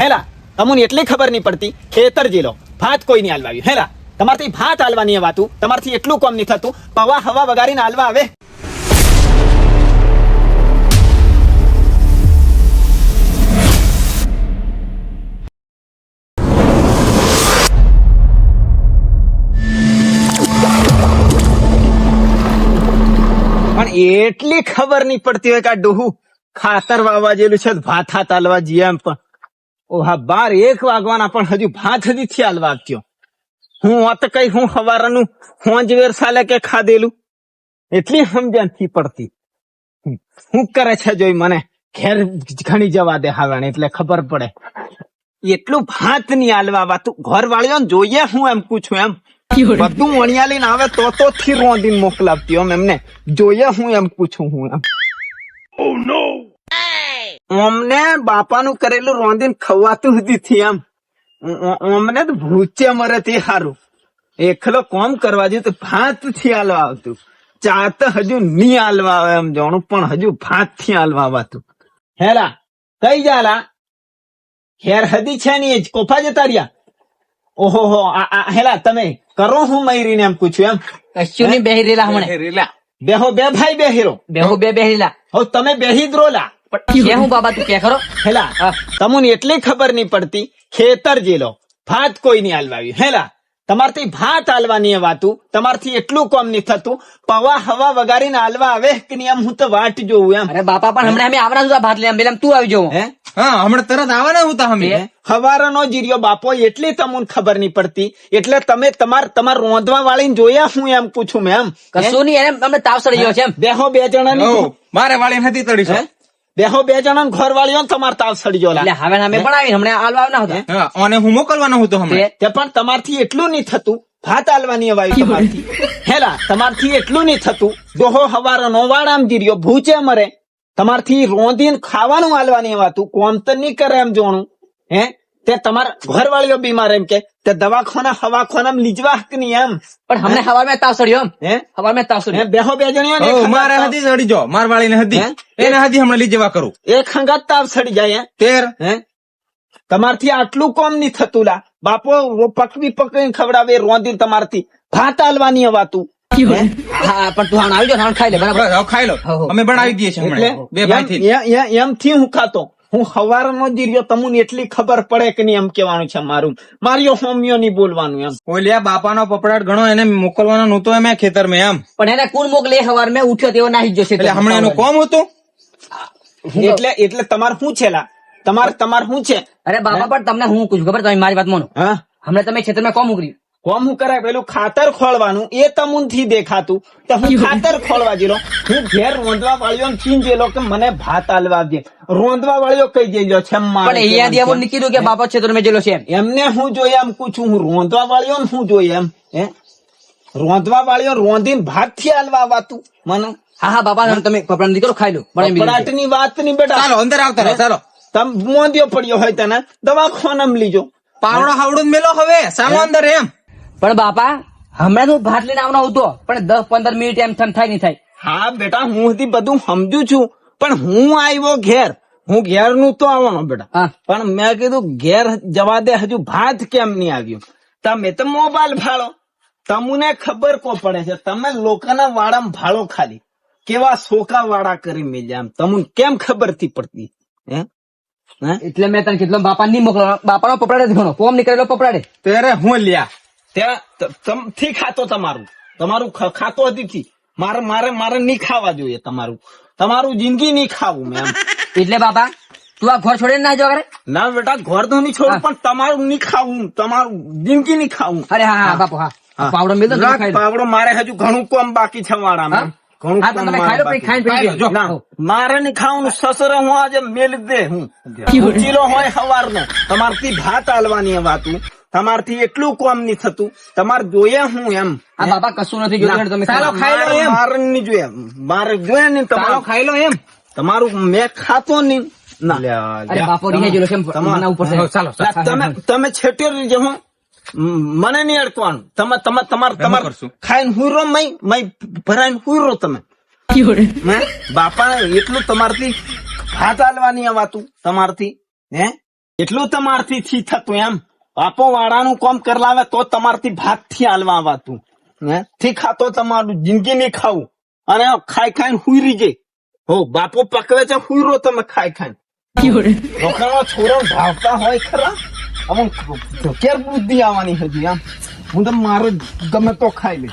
હેલા તમને એટલી ખબર નહીં પડતી, ખેતર જીલો, ભાત કોઈ નહીં હાલવા આવ્યું હેલા, તમારથી ભાત હાલવાની વાતું, તમારથી એટલું કોમ નહીં થતું, પવા હવા વગાડીને હાલવા આવે. પણ એટલી ખબર નહીં પડતી હોય કે આ ડોહું ખાતર વાવવા જેલું છે, ભાત હાથ હાલવા જઈએ પણ. ઓહા, બાર એક વાગવાના, પણ હજુ ભાત હજી થી હાલવા આવ્યો હું હોત કઈ, હું હવારનું હોંજ વેર સાલે કે ખાધેલું? એટલી સમજણથી પડતી. હું કરે છે જોઈ મને? ઘેર ઘણી જવા દે હાવણ એટલે ખબર પડે. એટલું ભાતની હાલવા વાતું. ઘર ને જોઈએ હું એમ પૂછું એમ. બધું વણિયા લઈને આવે તો તો થી રોંધીને મોકલાવતી એમ એમને. જોઈએ હું એમ પૂછું હું એમ. અમને બાપાનું કરેલું રોંધીને ખવાતું હતી થી અ- અમને તો ભૂચે મરે તે સારું એકલો કોમ કરવા જોયું તો ભાતથી હાલવા આવતું. ચા તો હજુ નહીં હાલવા આવે એમ જાણું પણ હજુ ભાતથી હાલવા આવતું. હેલા કઈ જાલા? ખેર હદી છે ની જ કોફા જતા રહ્યા? ઓહો હો આ આ હેલા તમે કરો હું મયરીને એમ પૂછ્યું એમ. કશું નહીં બેહી રહેલા હમણે. બેહો બે ભાઈ બેહીરો. બેહો બે બેહીલા. હો તમે બેહી જ રોલા. પણ કે હું બાબા તું કે ખરો? હેલા તમને એટલી ખબર નહીં પડતી ખેતર જેલો ભાત કોઈ નહીં હાલવા હેલા તમારથી ભાત હાલવાની વાતું તમારથી એટલું કોમ નહીં થતું પવા હવા વગાડીને હાલવા આવે કે નહીં આમ હું તો વાટ જોઉં એમ. અરે બાપા પણ હમણાં અમે આવના હતા ભાત લેમ એમ તું આવી જવું. હે? હા હમણાં તરત આવવાના હે? હવારનો જીર્યો બાપો એટલી તમને ખબર નહીં પડતી. એટલે તમે તમાર તમાર રોંધવા વાળીને જોયા હું એમ પૂછું મેમ કશું નહીં એમ અમને તાવ સડી ગયો છે એમ. બેહો બે જણાની હઉ, મારે વાળી નથી તડી હે? બેહો બે જણા ઘર વાળીઓ તમાર તાલ સડી ગયો એટલે હવે અમે પણ આવી હમણાં આલવા આવના હતા. અને હું મોકલવાનો હતો હમણાં. તે- પણ તમારથી એટલું નહીં થતું. ભાત આલવાની અવાય તમારથી. હેલા તમારથી એટલું નહીં થતું. દોહો હવારો નો વાળામ જીર્યો ભૂચે મરે. તમારથી રોંધીને ખાવાનું આલવાની વાતું. કોમ તો નહીં કરે એમ જોણું. હે? તે તમારા ઘરવાળીઓ બીમાર એમ કે તે દવાખાના હવાખાના લીજવા હક નહીં એમ. પણ હમને હવાર મેં તાવ સડ્યો હે? હવાર મેં તાવ સડ્યો બેહો બે જણીઓ ને મારે હતી તળી જો માર વાળીને હતી હે? એને હતી હમણાં લીજવા કરું. એક હંગાત તાવ સડી જાય તેર. હે? તમારથી આટલું કોમ નહીં થતું લા. બાપો પકવી પકવીને ખવડાવે રોંધી તમારથી ભાત હાલવાની વાતું હા? પણ તું હાણ આવી જાઓ ખાઈ લે બરાબર? ખાઈ લો. અમે બનાવી દઈએ છીએ બે ભાઈ થી એમ- એમથી હું ખાતો. હું હવારનો જ રહ્યો તમને એટલી ખબર પડે કે નહીં એમ કેવાનું છે મારું. મારી હોમિયો નહીં બોલવાનું એમ. ઓલિયા બાપાનો પપડાટ ઘણો એને મોકલવાનો નહોતો એમ ખેતર મેં એમ. પણ એને કોણ મોકલે? હવાર મેં ઉઠ્યો તેવો નાહી જ જશે એટલે હમણાં એનું કોમ હતું? એટલે એટલે તમારે શું છેલા તમારે તમારે શું છે? અરે બાપા પણ તમને હું પૂછું ખબર તમે મારી વાત માનો. હા. હમણાં તમે ક્ષેત્રમાં કોમ ઉકર્યું કોમ હું કરાય? પેલું ખાતર ખોળવાનું. એ તમુનથી દેખાતું. તો હું ખાતર ખોળવા જેલો હું ઘેર રોંધવા વાળીઓ છીન જેલો કે મને ભાત આલવા દે. રોંધવા વાળ્યો કઈ દેજો છે પણ અહીંયા દેવો નીકળ્યું કે બાપા છે મેં જેલો છે એમને હું જોઈએ એમ પૂછું હું રોંધવા વાળ્યો ને હું જોઈએ એમ? હે? રોંધવા વાળ્યો રોંધીને ભાતથી આલવા વાતું મને. હા હા બાપા તમે કપડા નીકળો ખાઈ લો. છે. પરાટની વાતની બેટા. ચાલો અંદર આવતા રહો ચાલો. તમે મોંધ્યો પડ્યો હોય તને. દવાખાનામાં લીજો પાવડો હાવડો મેલો હવે. સામો અંદર એમ. પણ બાપા હમણાં તો ભાત લઈને આવવાનો હતો પણ દસ પંદર મિનિટ એમ થમ થાય નહીં થાય. હા બેટા હું હતી બધું સમજુ છું. પણ હું આવ્યો ઘેર. હું ઘેરનું તો આવવાનો બેટા. પણ મેં કીધું ઘેર જવા દે હજુ ભાત કેમ નહીં આવ્યું? તમે તો મોબાઈલ ભાળો. તમને ખબર કો પડે છે તમે લોકોના વાળામાં ભાળો ખાલી. કેવા સોકા વાળા કરી મેલ્યા આમ તમને કેમ ખબરથી પડતી? હે? એટલે મેં તને કેટલો બાપા નહીં મોકલો. બાપાનો પપડાડે ઘણો. કોમ નીકળેલો પપડાડે. ત્યારે હું લ્યા. ત્યાં થી ખાતો તમારું. તમારું ખાતો હતી મારે મારે મારે નહીં ખાવા જોઈએ તમારું. તમારું જિંદગી નહીં ખાવું મેમ એટલે બાપા તું આ ઘર છોડીને ના જવા ના બેટા ઘર તો નહીં છોડું પણ તમારું નહીં ખાવું તમારું જિંદગી નહીં ખાવું. અરે હા હા બાપુ હા. પાવડો મિલ. પાવડો મારે હજુ ઘણું કોમ બાકી છે વાળામાં. કોમ તમે મારે ને ખાવું ખાવાનું સસરે હું આજે મેલ દે હું. ઉચીલો હોય સવાર નો તમારથી ભાત હાલવાની વાતું તમારથી એટલું કોમ નહીં થતું. તમારે જોઈએ હું એમ. આ બાપા કશું નથી જોયું તમે ચાલો, ખાઈ લો. એમ. મારે નહીં જોઈએ. મારે જોઈએ ને ચાલો ખાઈ લો એમ. તમારું મેં ખાતો નહીં. તમાર- તમે છેટે હું. મને નહીં અડકવાનું. તમે તમે તમારે તમારે ખાઈને હું હુઈરો મય મય ભરાઈને હુઈરો તમે. બાપા એટલું તમારથી ભાત હાલવાની આ વાતું. તમારથી. હે? એટલું તમારથી થી થતું એમ. બાપો વાળાનું કામ કરલાવે તો તમારથી ભાતથી હાલવા આવાતું હે? થી ખાતો તમારું જિંદગી નહીં ખાવું. અને ખાઈ ખાઈને હુઈ જાય હો, બાપો પકવે છે, હુઈરો તમે ખાઈ ખાઈ લોકોના છોરા ભાવતા હોય ખરા? બુદ્ધિ આવવાની હજી આમ. હું તો મારો ગમે તો ખાઈ લે.